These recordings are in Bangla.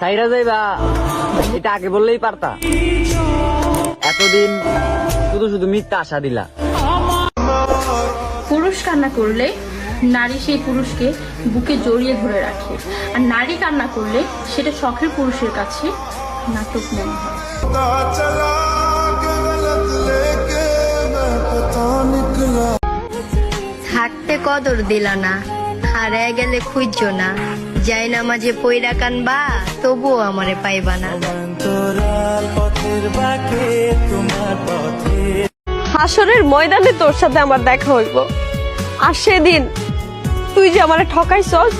সাইরা যাইবা এটা আগে বললেই পারতা। এতদিন শুধু শুধু মিথ্যা আশা দিলা। পুরুষ কান্না করলে নারী সেই পুরুষকে বুকে জড়িয়ে ধরে রাখে। আর নারী কান্না করলে সেটা শখের পুরুষের কাছে নাটক মনে হয়। থাকতে কদর দিলা না হারায় গেলে খুঁজছো না। যাই না মাঝে পইরা কানবা তবুও আমারে পাইবা না। হাসরের ময়দানে তোর সাথে আমার দেখা হইব। আর সেদিন তুই যে আমার ঠকাইছস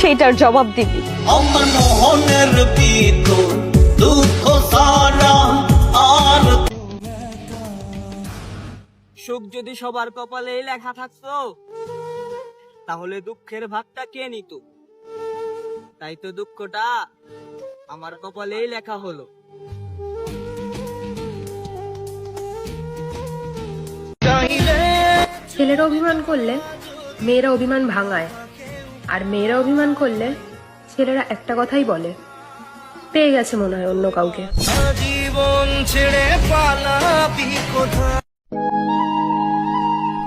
সেইটার জবাব দিবি। আমার মোহনের ভিতর দুঃখ সারা আর সুখ যদি সবার কপালেই লেখা থাকতো তাহলে দুঃখের ভাগটা কে নিত? তাই তো দুঃখটা আমার কপালেই লেখা হলো। ছেলেরা অভিমান করলে মেয়েরা অভিমান ভাঙায় আর মেয়েরা অভিমান করলে ছেলেরা একটা কথাই বলে পেয়ে গেছে মনে হয় অন্য কাউকে।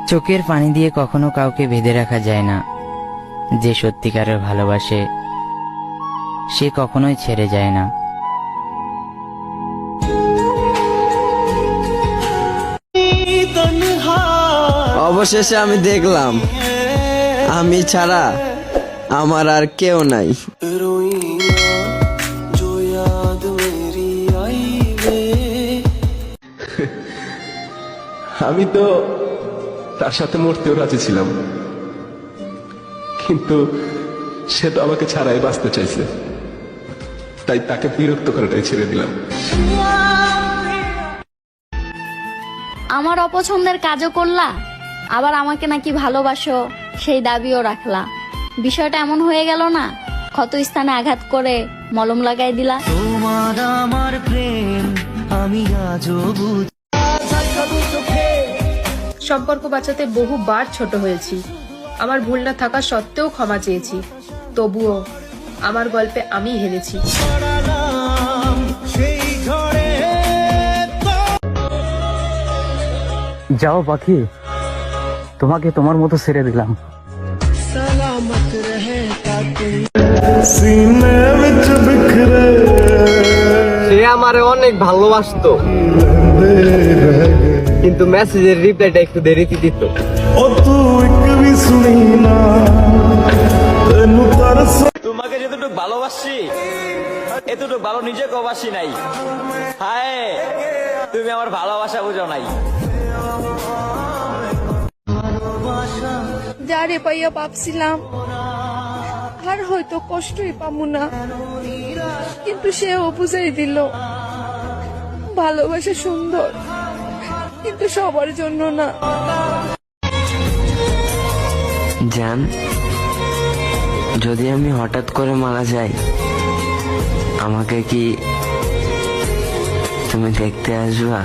চোখের পানি দিয়ে কখনো কাউকে বেঁধে রাখা যায় না যে সত্যিকারের ভালোবাসে সে কখনোই ছেড়ে যায় না। অবশেষে আমি দেখলাম আমি ছাড়া আমার আর কেউ নাই। আমি তো তার সাথে মরতেও রাজি ছিলাম। কিন্তু সে তো আমাকে ছাড়াই বাঁচতে চাইছে। তাই তাকে বিরক্ত করাটাই ছেড়ে দিলাম। আমার অপছন্দের কাজও করলা আবার আমাকে নাকি ভালোবাসো সেই দাবিও রাখলা। বিষয়টা এমন হয়ে গেল না ক্ষত স্থানে আঘাত করে মলম লাগাই দিলা। তোমার আমার প্রেম আমি আজও সম্পর্ক বাঁচাতে বহুবার ছোট হয়েছি। আমার ভুল না থাকা সত্ত্বেও ক্ষমা চেয়েছি। তবুও আমার গল্পে আমি হেরেছি যাও পাখি তোমাকে তোমার মতো ছেড়ে দিলাম। সে আমারে অনেক ভালোবাসতো। কিন্তু মেসেজের রিপ্লাইটা একটু দেরিতে দিত। তোমাকে যতটুকু ভালোবাসি? এতটুকু ভালো নিজেকে বাসি নাই। হায় তুমি আমার ভালোবাসা বুঝো নাই। যারে পাইয়া ভাবছিলাম আর হয়তো কষ্টই পাবো না। কিন্তু সে বুঝাই দিল ভালোবাসা সুন্দর কিন্তু সবার জন্য না। জান যদি আমি হঠাৎ করে মারা যাই আমাকে কি তুমি দেখতে আসবা?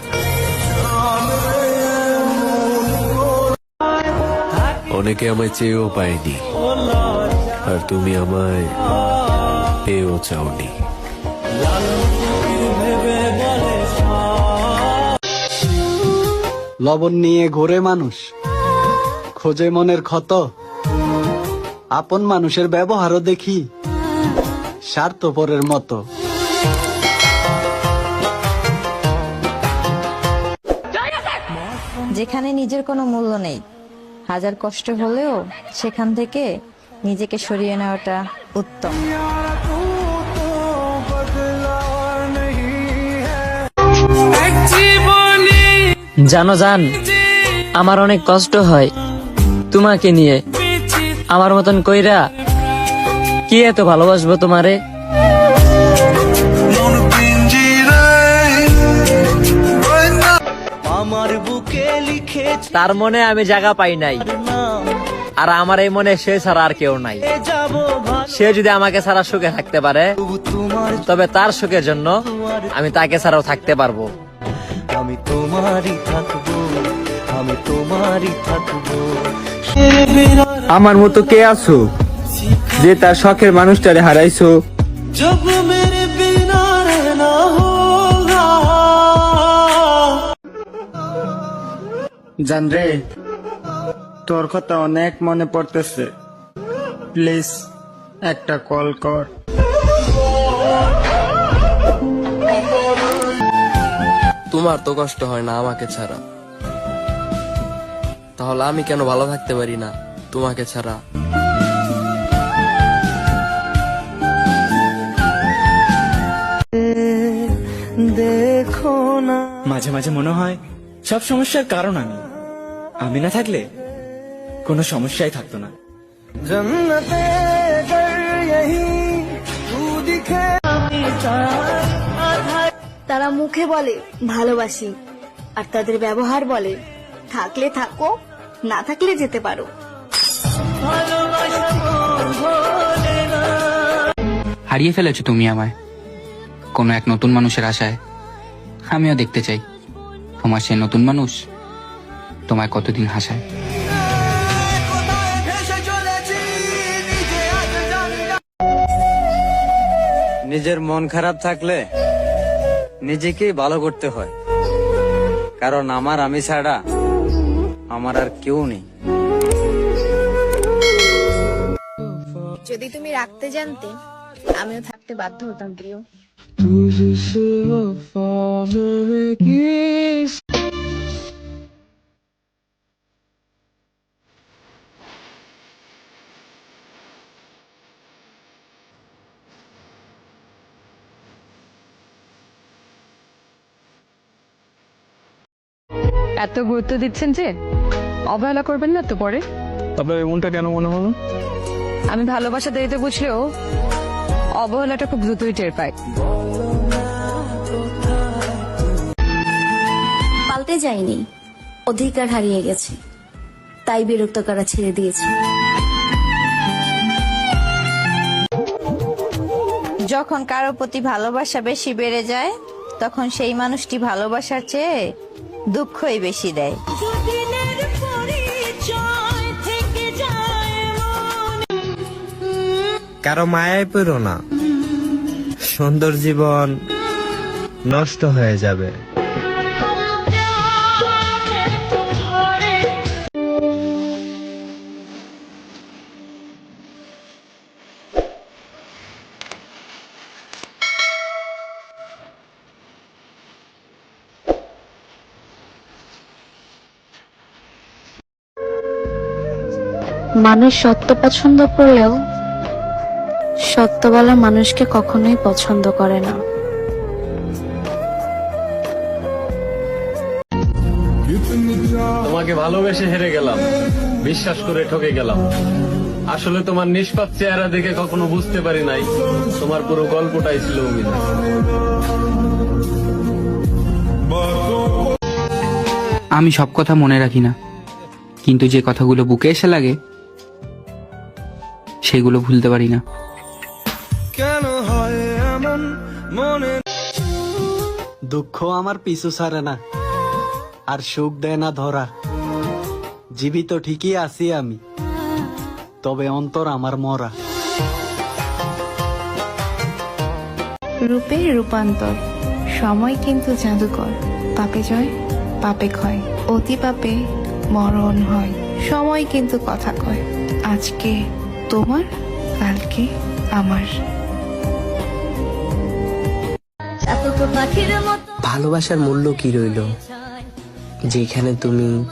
অনেকে আমায় চেয়েও পায়নি আর তুমি আমায় পেয়েও চাওনি। লবণ নিয়ে ঘোরে মানুষ খোঁজে মনের ক্ষত। আপন মানুষের ব্যবহারও দেখি। স্বার্থপরের মতো। যেখানে নিজের কোনো মূল্য নেই হাজার কষ্ট হলেও সেখান থেকে নিজেকে সরিয়ে নেওয়াটা উত্তম। জানো জান আমার অনেক কষ্ট হয় তোমাকে নিয়ে। আমার মতন কইরা কি এত ভালোবাসবো তোমারে? আমার বুকে লিখেছে তার মনে আমি জায়গা পাই নাই। আর আমার এই মনে সে ছাড়া আর কেউ নাই। সে যদি আমাকে ছাড়া সুখে থাকতে পারে তবে তার সুখের জন্য আমি তাকে ছাড়াও থাকতে পারব। আমি তোমারই থাকব। আমি তোমারই থাকব। আমার মতো কে আছো যে তার শখের মানুষটারে হারাইছো? জান রে তোর কথা অনেক মনে পড়তেছে। প্লিজ একটা কল কর। তোমার তো কষ্ট হয় না আমাকে ছাড়া। তাহলে আমি কেন ভালো থাকতে পারি না? তোমাকে ছাড়া। দেখো না। মাঝে মাঝে মনে হয় সব সমস্যার কারণ আমি। আমি না থাকলে কোনো সমস্যাই থাকতো না। তারা মুখে বলে ভালোবাসি। আর তাদের ব্যবহার বলে থাকলে থাকো না থাকলে যেতে পারো। হারিয়ে ফেলেছো তুমি আমায়। কোনো এক নতুন মানুষের আশায়। আমিও দেখতে চাই। তোমার সে নতুন মানুষ তোমায় কতদিন হাসায়। নিজের মন খারাপ থাকলে নিজেকেই ভালো করতে হয়। কারণ আমার আমি ছাড়া আমার আর কেউ নেই। যদি তুমি রাখতে জানতে আমিও থাকতে বাধ্য হতাম প্রিয়। এত গুরুত্ব দিচ্ছেন যে অবহেলা করবেন না তো পরে? আপনার এমনটা কেন মনে হলো? আমি ভালোবাসা দেরিতে বুঝলেও অবহেলাটা খুব দ্রুতই টের পাই। পাল্টে যায়নি অধিকার হারিয়ে গেছে তাই বিরক্ত করা ছেড়ে দিয়েছে। যখন কারও প্রতি ভালোবাসা বেশি বেড়ে যায় তখন সেই মানুষটি ভালোবাসার চেয়ে দুঃখই বেশি দেয়। কারও মায়ায় পেরো না। সুন্দর জীবন নষ্ট হয়ে যাবে। মানুষ সত্য পছন্দ করলেও সত্য বলা মানুষকে কখনোই পছন্দ করে না। তোমাকে ভালোবেসে হেরে গেলাম বিশ্বাস করে ঠকে গেলাম। আসলে তোমার নিষ্পাপ চেহারা দেখে কখনো বুঝতে পারি নাই তোমার পুরো গল্পটাই ছিল অভিনয় আমি সব কথা মনে রাখি না কিন্তু যে কথাগুলো বুকে এসে লাগে সেগুলো ভুলতে পারি না। মনে দুঃখ আমার পিছু ছাড়ে না আর সুখ দেয় না ধরা। জীবিত ঠিকই আছি আমি তবে অন্তর আমার মরা। রূপের রূপান্তর সময় কিন্তু জাদুকর পাপে জয় পাপে ক্ষয় অতি পাপে মরণ হয়। সময় কিন্তু কথা কয় আজকে তোমার কালকে আমার। ভালোবাসার মূল্য কি রইল? যেখানে তুমি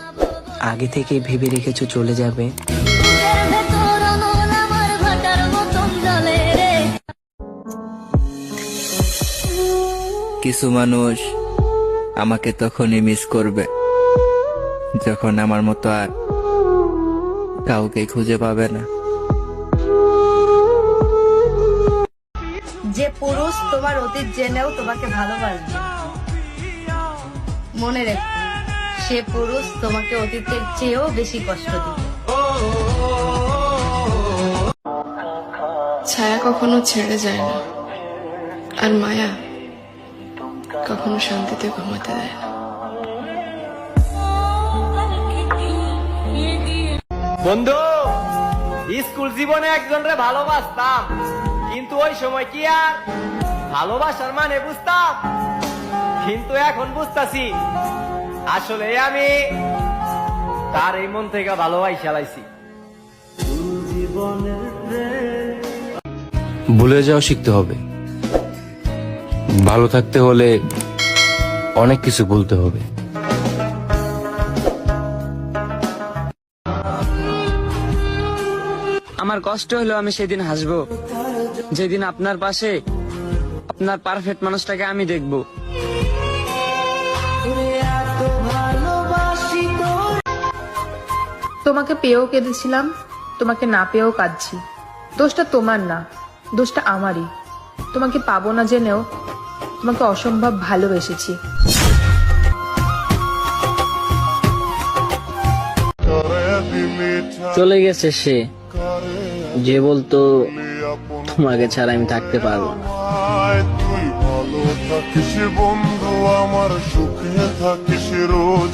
আগে থেকে ভেবে রেখেছো চলে যাবে। কিছু মানুষ আমাকে তখনই মিস করবে যখন আমার মতো আর কাউকে খুঁজে পাবে না। পুরুষ তোমার অতীত জেনেও তোমাকে ভালোবাসবে। মনে রেখো সে পুরুষ তোমাকে অতীতের চেয়েও বেশি কষ্ট দিবে। ছায়া কখনো ছেড়ে যায় না আর মায়া কখনো শান্তিতে ঘুমাতে দেয় না। বন্ধু স্কুল জীবনে একজনরে ভালোবাসতাম। কিন্তু ওই সময় কি আর? ভালোবাসার মানে বুঝতাম কিন্তু এখন বুঝতাছি। আসলে আমি তার এই মন থেকে ভালোবাই চালাইছি ভুলে যাওয়া শিখতে হবে। ভালো থাকতে হলে অনেক কিছু বলতে হবে। আমার কষ্ট হলো আমি সেদিন হাসবো। যেদিন আপনার পাশে আপনার পারফেক্ট মানুষটাকে আমি দেখব। তোমাকে পেয়েও কেঁদেছিলাম তোমাকে না পেয়েও কাঁদছি। দোষটা তোমার না দোষটা আমারই। তোমাকে পাবো না জেনেও তোমাকে অসম্ভব ভালোবেসেছি। চলে গেছে সে। যে বলতো তোমাকে ছাড়া আমি থাকতে পারব না। তুই ভালো থাকিস বন্ধু আমার সুখে থাকিস রোজ।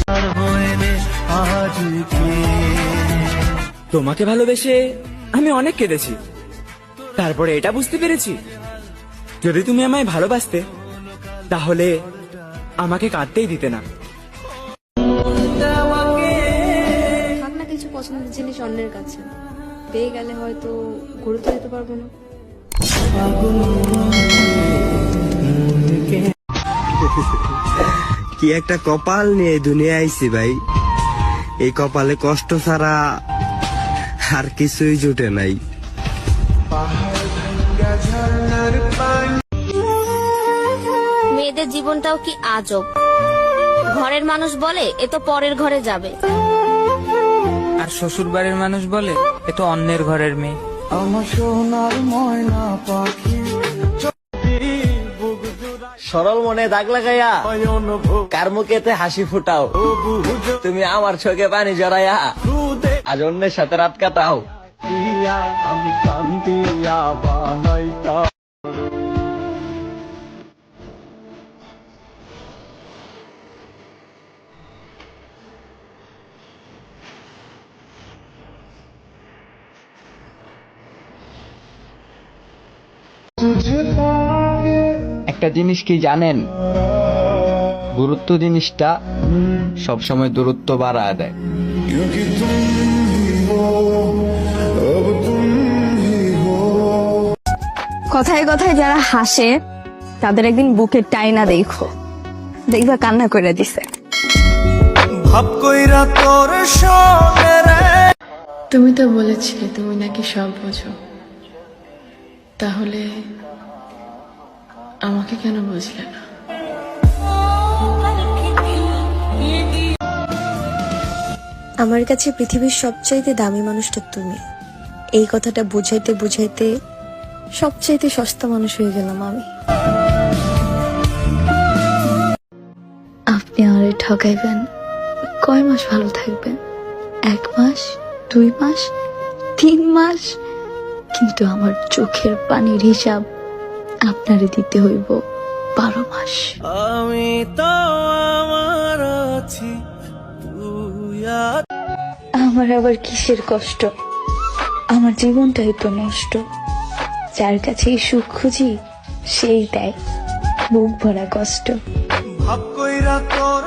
তোমাকে ভালোবেসে আমি অনেক কেঁদেছি। তারপরে এটা বুঝতে পেরেছি। যদি তুমি আমায় ভালোবাসতে তাহলে আমাকে কাঁদতেই দিতে না। কিছু পছন্দের জিনিস অন্যের কাছে। পেয়ে গেলে হয়তো গুরুত্ব দিতে পারব না। কি একটা কপাল নিয়ে দুনিয়া আইছি ভাই। এই কপালে কষ্ট ছাড়া আর কিছুই জুটে নাই। মেয়েদের জীবনটাও কি আজব? ঘরের মানুষ বলে এ তো পরের ঘরে যাবে। আর শ্বশুর বাড়ির মানুষ বলে এ তো অন্যের ঘরের মেয়ে। সরল মনে দাগ লাগাইয়া কার মুখেতে হাসি ফুটাও? তুমি আমার চোখে পানি জড়াইয়া আজ অন্যের সাথে রাত কাটাও। আমি কান্দিয়া বানাইতা একটা জিনিস কি জানেন? গুরুত্ব জিনিসটা সবসময় দূরত্ব বাড়ায় দেয়। কথায় কথায় যারা হাসে তাদের একদিন বুকের টাইনা দেখো। দেখবা কান্না করে দিছে। ভাব কইরা তোর তুমি তো বলেছিলে তুমি নাকি সব বোঝো। তাহলে আমাকে কেন বুঝলে না? আমার কাছে পৃথিবীর সবচাইতে দামি মানুষটা তুমি। এই কথাটা বুঝাইতে বুঝাইতে সবচাইতে সস্তা মানুষ হয়ে গেলাম আমি। আপনি আমারে ঠকাইবেন কয় মাস ভালো থাকবেন? এক মাস দুই মাস তিন মাস? কিন্তু আমার চোখের পানির হিসাব আপনারে দিতে হইব বারো মাস। আমি তো আমার আছি আমার আবার কিসের কষ্ট? আমার জীবনটাই তো নষ্ট। যার কাছে সুখ খুঁজি সেই দেয় বুক ভরা কষ্ট। ভাব কইরা তোর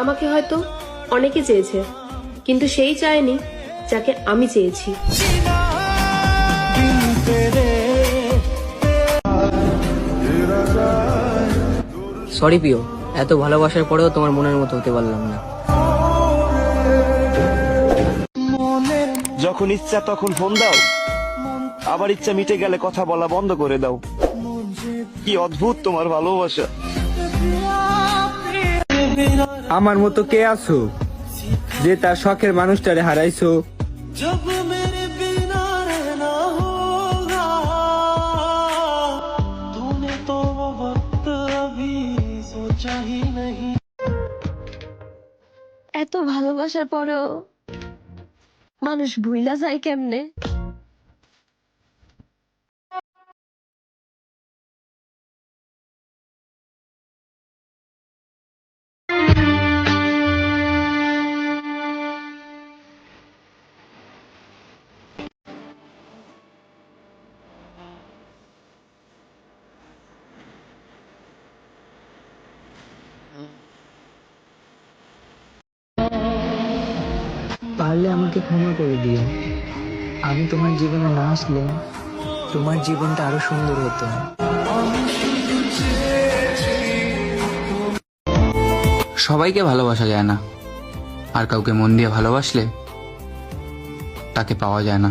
আমাকে হয়তো অনেকে চেয়েছে কিন্তু সেই চায়নি যাকে আমি চেয়েছি। সরি প্রিয় এত ভালোবাসার পরেও তোমার মনের মতো হতে পারলাম না। যখন ইচ্ছা তখন ফোন দাও। আবার ইচ্ছা মিটে গেলে কথা বলা বন্ধ করে দাও। কি অদ্ভুত তোমার ভালোবাসা। আমার মতো কে আছো? যে তার শখের মানুষটারে হারাইছো? এত ভালোবাসার পরেও মানুষ ভুইলা যায় কেমনে? ক্ষমা করে দিও। আমি তোমার জীবনে না আসলে তোমার জীবনটা আরও সুন্দর হতো। সবাইকে ভালোবাসা যায় না। আর কাউকে মন দিয়ে ভালোবাসলে তাকে পাওয়া যায় না।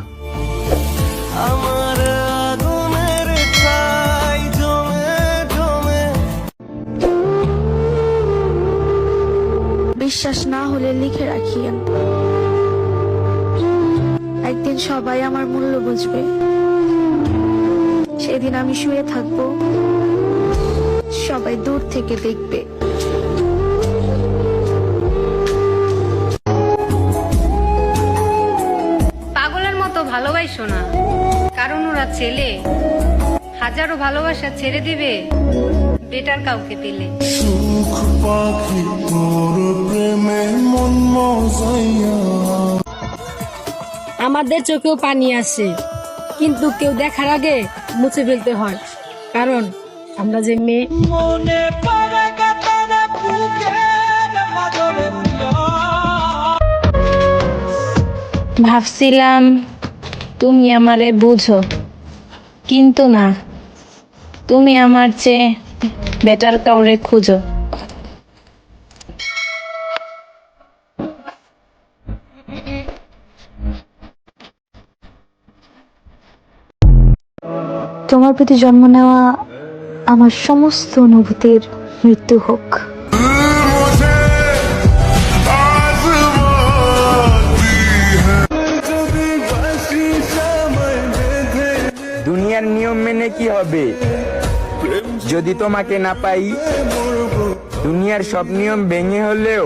বিশ্বাস না হলে লিখে রাখিয়েন। একদিন সবাই আমার মূল্য বুঝবে। সেদিন আমি শুয়ে থাকব। সবাই দূর থেকে দেখবে। পাগলের মতো ভালোবাসো না। কারণ ওরা ছেলে। হাজারো ভালোবাসা ছেড়ে দিবে। বেটার কাউকে দিলে সুখ পাখি তোর প্রেমে মন মজাইয়া। আমাদের চোখেও পানি আসে। কিন্তু কেউ দেখার আগে মুছে ফেলতে হয়। কারণ আমরা যে মেয়ে। ভাবছিলাম তুমি আমারে বুঝো। কিন্তু না তুমি আমার চেয়ে বেটার কাউরে খুঁজো। তোমার প্রতি জন্ম নেওয়া আমার সমস্ত অনুভূতির মৃত্যু হোক। দুনিয়ার নিয়ম মেনে কি হবে? যদি তোমাকে না পাই, দুনিয়ার সব নিয়ম ভেঙে হলেও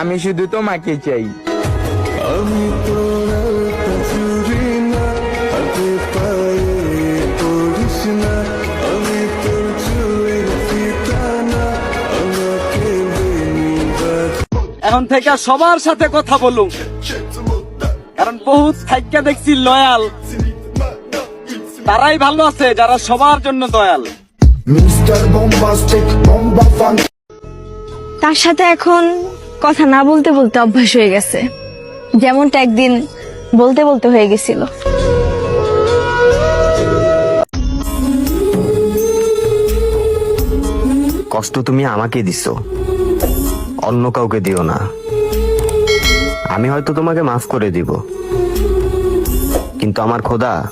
আমি শুধু তোমাকে চাই। আমি তোর এখন থেকে সবার সাথে কথা বলুন। কারণ বহুত থাইকা দেখছি লয়াল। তারাই ভালো আছে যারা সবার জন্য দয়াল। তার সাথে এখন কথা না বলতে বলতে অভ্যাস হয়ে গেছে। যেমনটা একদিন বলতে বলতে হয়ে গেছিল। কষ্ট তুমি আমাকে দিছো। অন্য কাউকে দিও না। আমি হয়তো তোমাকে মাফ করে দিব। কিন্তু আমার খোদা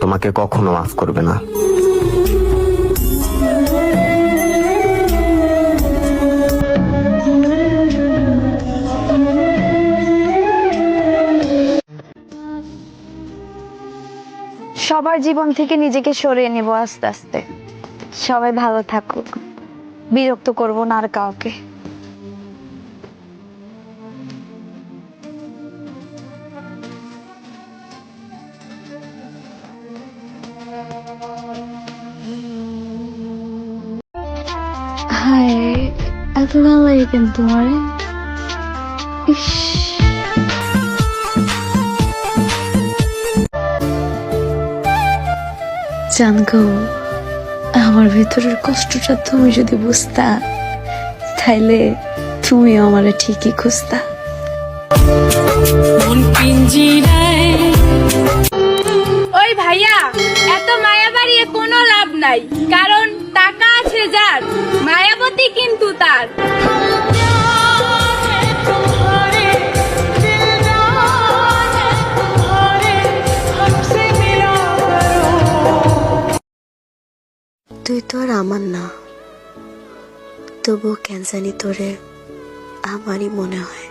তোমাকে কখনো মাফ করবে না। সবার জীবন থেকে নিজেকে সরিয়ে নেব আস্তে আস্তে। সবাই ভালো থাকুক। বিরক্ত করব না আর কাউকে। এত ভালো লাগে কেন তোমার? ইস জানগো আমার ভিতরের কষ্টটা তুমি যদি বুঝতা তাইলে তুমি আমার ঠিকই খুঁজতা। ওই ভাইয়া এত মায়া বাড়িয়ে কোনো লাভ নাই কারণ টাকা আছে যার মায়াবতী কিন্তু তার। তুই তো আর আমার না। তবু কেন তোরে আমারই মনে হয়।